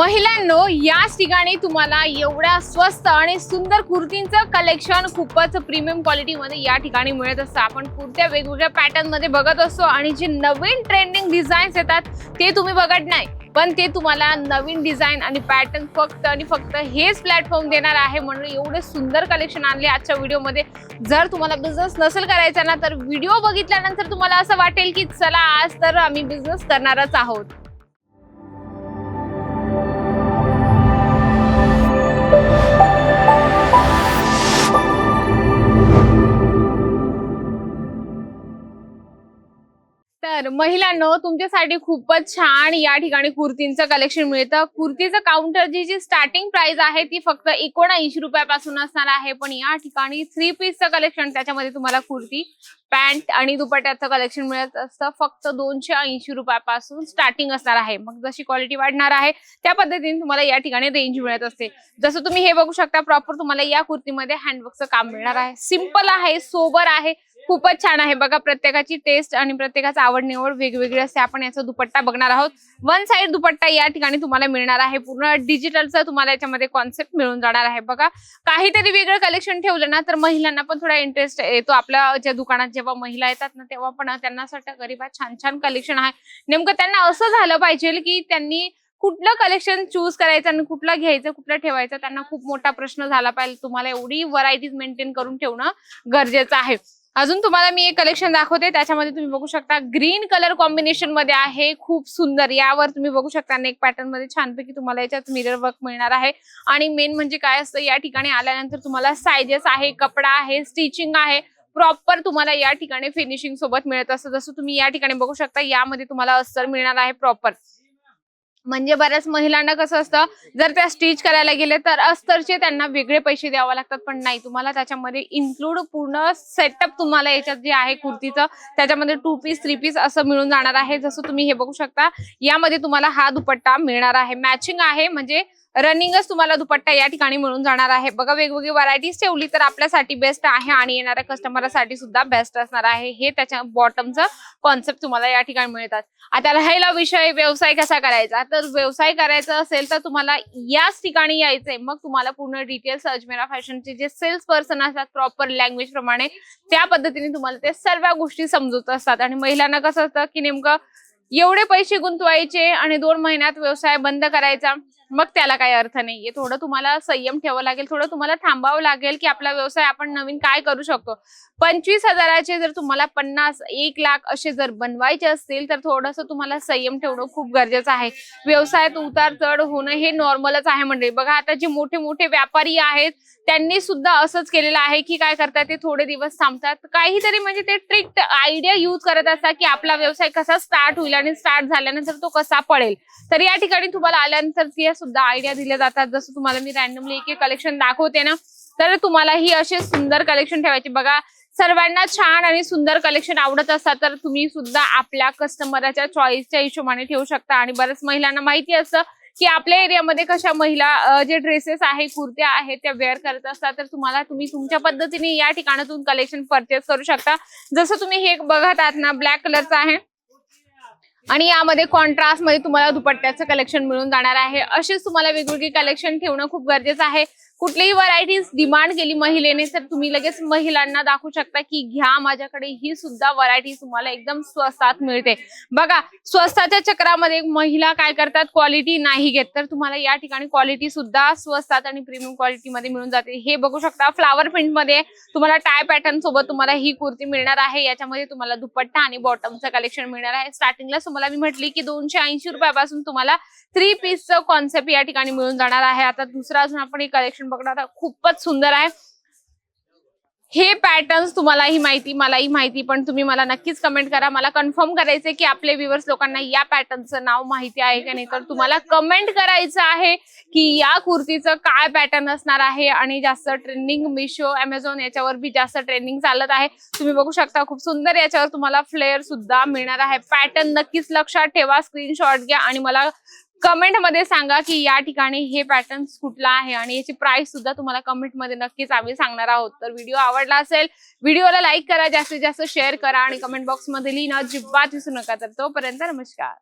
महिलांनो याच ठिकाणी तुम्हाला एवढ्या स्वस्त आणि सुंदर कुर्तींचं कलेक्शन खूपच प्रीमियम क्वालिटीमध्ये या ठिकाणी मिळत असतं. आपण कुर्त्या वेगवेगळ्या पॅटर्नमध्ये बघत असतो आणि जे नवीन ट्रेंडिंग डिझाईन्स येतात ते तुम्ही बघत नाही. पण ते तुम्हाला नवीन डिझाईन आणि पॅटर्न फक्त आणि फक्त हेच प्लॅटफॉर्म देणार आहे. म्हणून एवढे सुंदर कलेक्शन आणले आजच्या व्हिडिओमध्ये जर तुम्हाला बिझनेस नसेल करायचा ना तर व्हिडिओ बघितल्यानंतर तुम्हाला असं वाटेल की चला आज तर आम्ही बिझनेस करणारच आहोत. तर महिलांनो तुमच्यासाठी खूपच छान या ठिकाणी कुर्तींचं कलेक्शन मिळतं. कुर्तीचं काउंटरची जी स्टार्टिंग प्राइस आहे ती फक्त एकोणऐंशी रुपयापासून असणार आहे. पण या ठिकाणी थ्री पीसचं कलेक्शन त्याच्यामध्ये तुम्हाला कुर्ती पॅन्ट आणि दुपट्ट्याचं कलेक्शन मिळत असतं. फक्त दोनशे ऐंशी रुपयापासून स्टार्टिंग असणार आहे. मग जशी क्वालिटी वाढणार आहे त्या पद्धतीने तुम्हाला या ठिकाणी रेंज मिळत असते. जसं तुम्ही हे बघू शकता प्रॉपर तुम्हाला या कुर्तीमध्ये हँडवर्कचं काम मिळणार आहे. सिंपल आहे सोबर आहे. खूपच छान आहे बघा प्रत्येकाची टेस्ट आणि प्रत्येकाचा आवड निवड वेगवेगळी असते. आपण याचा दुपट्टा बघणार आहोत. वन साइड दुपट्टा या ठिकाणी तुम्हाला मिळणार आहे. पूर्ण डिजिटलचा तुम्हाला याच्यामध्ये कॉन्सेप्ट मिळून जाणार आहे बघा. काहीतरी वेगळं कलेक्शन ठेवलं ना तर महिलांना पण थोडा इंटरेस्ट येतो. आपल्या ज्या दुकानात जेव्हा महिला येतात ना तेव्हा पण त्यांना असं वाटतं गरीबात छान छान कलेक्शन आहे. नेमकं त्यांना असं झालं पाहिजे की त्यांनी कुठलं कलेक्शन चूज करायचं आणि कुठलं घ्यायचं कुठलं ठेवायचं त्यांना खूप मोठा प्रश्न झाला पाहिजे. तुम्हाला एवढी व्हरायटीज मेंटेन करून ठेवणं गरजेचं आहे. अजून तुम्हाला मी एक कलेक्शन दाखवते त्याच्यामध्ये तुम्ही बघू शकता ग्रीन कलर कॉम्बिनेशनमध्ये आहे खूप सुंदर. यावर तुम्ही बघू शकता नेक पॅटर्नमध्ये छानपैकी तुम्हाला याच्यात मिरर वर्क मिळणार आहे. आणि मेन म्हणजे काय असतं या ठिकाणी आल्यानंतर तुम्हाला सायजेस आहे कपडा आहे स्टिचिंग आहे प्रॉपर तुम्हाला या ठिकाणी फिनिशिंग सोबत मिळत असतं. जसं तुम्ही या ठिकाणी बघू शकता यामध्ये तुम्हाला अस्तर मिळणार आहे प्रॉपर म्हणजे बऱ्याच महिलांना कसं असतं जर त्या स्टिच करायला गेले तर अस्तरचे त्यांना वेगळे पैसे द्यावे लागतात. पण नाही तुम्हाला त्याच्यामध्ये इन्क्लूड पूर्ण सेटअप तुम्हाला याच्यात जे आहे कुर्तीचं त्याच्यामध्ये टू पीस थ्री पीस असं मिळून जाणार आहे. जसं तुम्ही हे बघू शकता यामध्ये तुम्हाला हा दुपट्टा मिळणार आहे. मॅचिंग आहे म्हणजे रनिंगच तुम्हाला दुपट्टा या ठिकाणी मिळून जाणार आहे. बघा वेगवेगळी व्हरायटीज ठेवली तर आपल्यासाठी बेस्ट आहे आणि येणाऱ्या कस्टमरसाठी सुद्धा बेस्ट असणार आहे. हे त्याच्या बॉटमचं कॉन्सेप्ट तुम्हाला या ठिकाणी मिळतात. आता राहिला विषय व्यवसाय कसा करायचा? तर व्यवसाय करायचा असेल तर तुम्हाला याच ठिकाणी यायचंय. मग तुम्हाला पूर्ण डिटेल्स अजमेरा फॅशनचे जे सेल्स पर्सन असतात प्रॉपर लँग्वेज प्रमाणे त्या पद्धतीने तुम्हाला ते सर्व गोष्टी समजत असतात. आणि महिलांना कसं असतं की नेमकं एवढे पैसे गुंतवायचे आणि दोन महिन्यात व्यवसाय बंद करायचा. मग त्याला काही अर्थ नाहीये. थोडं तुम्हाला संयम ठेवावं लागेल थोडं तुम्हाला थांबावं लागेल की आपला व्यवसाय आपण नवीन काय करू शकतो. पंचवीस हजाराचे जर तुम्हाला पन्नास एक लाख असे जर बनवायचे असतील तर थोडंसं तुम्हाला संयम ठेवणं खूप गरजेचं आहे. व्यवसायात उतार चढ होणं हे नॉर्मलच आहे म्हणजे बघा आता जे मोठे मोठे व्यापारी आहेत त्यांनी सुद्धा असंच केलेलं आहे की काय करतात ते थोडे दिवस थांबतात. काहीतरी म्हणजे ते ट्रिक आयडिया युज करत असतात की आपला व्यवसाय कसा स्टार्ट होईल आणि स्टार्ट झाल्यानंतर तो कसा पडेल. तर या ठिकाणी तुम्हाला आल्यानंतर सुद्धा आयडिया दिल्या जातात. जसं तुम्हाला मी रॅन्डमली एक एक कलेक्शन दाखवते ना तर तुम्हाला ही असे सुंदर कलेक्शन ठेवायचे. बघा सर्वांना छान आणि सुंदर कलेक्शन आवडत असतात तर तुम्ही सुद्धा आपल्या कस्टमरच्या चॉईसच्या हिशोबाने ठेवू शकता. आणि बऱ्याच महिलांना माहिती असतं की आपल्या एरियामध्ये कशा महिला जे ड्रेसेस आहे कुर्त्या आहेत त्या वेअर करत असतात. तर तुम्हाला तुम्ही तुमच्या पद्धतीने या ठिकाणातून कलेक्शन परचेस करू शकता. जसं तुम्ही हे बघत आहात ना ब्लॅक कलरचं आहे. आणि यामध्ये कॉन्ट्रास्टमध्ये तुम्हाला दुपट्ट्याचं कलेक्शन मिळून जाणार आहे. असेच तुम्हाला वेगवेगळी कलेक्शन ठेवणं खूप गरजेचं आहे. कुठलीही व्हरायटीज डिमांड केली महिलेने तर तुम्ही लगेच महिलांना दाखवू शकता की घ्या माझ्याकडे ही सुद्धा व्हरायटी तुम्हाला एकदम स्वस्तात मिळते. बघा स्वस्ताच्या चक्रामध्ये महिला काय करतात? क्वालिटी नाही घेत. तर तुम्हाला या ठिकाणी क्वालिटी सुद्धा स्वस्तात आणि प्रीमियम क्वालिटी मध्ये मिळून जाते. हे बघू शकता फ्लावर प्रिंटमध्ये तुम्हाला टाय पॅटर्न सोबत तुम्हाला ही कुर्ती मिळणार आहे. याच्यामध्ये तुम्हाला दुपट्टा आणि बॉटमचं कलेक्शन मिळणार आहे. स्टार्टिंगला तुम्हाला मी म्हटली की दोनशे ऐंशी रुपयापासून तुम्हाला थ्री पीसचं कॉन्सेप्ट या ठिकाणी मिळून जाणार आहे. आता दुसरा अजून आपण एक कलेक्शन बघणार खूपच सुंदर आहे. हे पॅटर्न्स तुम्हालाही माहिती मलाही माहिती पण तुम्ही मला नक्कीच कमेंट करा. मला कन्फर्म करायचंय की आपले व्ह्युअर्स लोकांना या पॅटर्नचं नाव माहिती आहे का नाही. तर तुम्हाला कमेंट करायचं आहे की या कुर्तीचं काय पॅटर्न असणार आहे आणि जास्त ट्रेंडिंग मिशो अमेझॉन याच्यावर बी जास्त ट्रेंडिंग चालत आहे. तुम्ही बघू शकता खूप सुंदर याच्यावर तुम्हाला फ्लेअर सुद्धा मिळणार आहे. पॅटर्न नक्कीच लक्षात ठेवा स्क्रीनशॉट घ्या आणि मला कमेंटमध्ये सांगा की या ठिकाणी हे पॅटर्न कुठला आहे आणि याची प्राइस सुद्धा तुम्हाला कमेंटमध्ये नक्कीच आम्ही सांगणार आहोत. तर व्हिडिओ आवडला असेल व्हिडिओला लाईक करा जास्तीत जास्त शेअर करा आणि कमेंट बॉक्समध्ये लिहिणं अजिबात विसरू नका. तर तोपर्यंत नमस्कार.